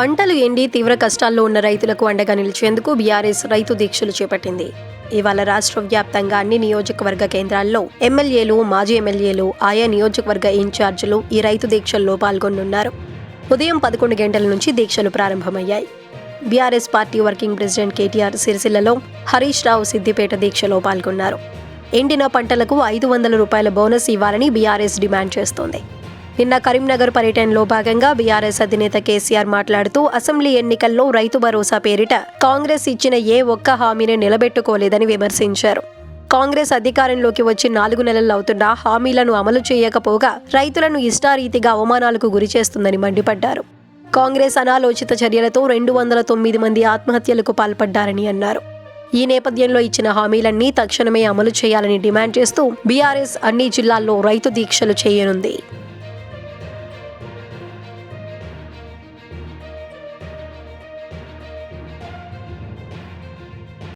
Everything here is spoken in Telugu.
పంటలు ఎండి తీవ్ర కష్టాల్లో ఉన్న రైతులకు అండగా నిలిచేందుకు బీఆర్ఎస్ రైతు దీక్షలు చేపట్టింది. ఇవాళ రాష్ట్ర వ్యాప్తంగా అన్ని నియోజకవర్గ కేంద్రాల్లో ఎమ్మెల్యేలు మాజీ ఎమ్మెల్యేలు ఆయా నియోజకవర్గ ఇన్ఛార్జీలు ఈ రైతు దీక్షల్లో పాల్గొనున్నారు. ఉదయం పదకొండు గంటల నుంచి దీక్షలు ప్రారంభమయ్యాయి. BRS party working president KTR సిరిసిల్లలో హరీష్ రావు సిద్దిపేట దీక్షలో పాల్గొన్నారు. ఎండిన పంటలకు ఐదు వందల రూపాయల బోనస్ ఇవ్వాలని బీఆర్ఎస్ డిమాండ్ చేస్తోంది. నిన్న కరీంనగర్ పర్యటనలో భాగంగా బీఆర్ఎస్ అధినేత కేసీఆర్ మాట్లాడుతూ అసెంబ్లీ ఎన్నికల్లో రైతు భరోసా పేరిట కాంగ్రెస్ ఇచ్చిన ఏ ఒక్క హామీని నిలబెట్టుకోలేదని విమర్శించారు. కాంగ్రెస్ అధికారంలోకి వచ్చి నాలుగు నెలలు అవుతున్నా హామీలను అమలు చేయకపోగా రైతులను ఇష్టారీతిగా అవమానాలకు గురి చేస్తుందని మండిపడ్డారు. కాంగ్రెస్ అనాలోచిత చర్యలతో రెండు వందల తొమ్మిది మంది ఆత్మహత్యలకు పాల్పడ్డారని అన్నారు. ఈ నేపథ్యంలో ఇచ్చిన హామీలన్నీ తక్షణమే అమలు చేయాలని డిమాండ్ చేస్తూ బీఆర్ఎస్ అన్ని జిల్లాల్లో రైతు దీక్షలు చేయనుంది.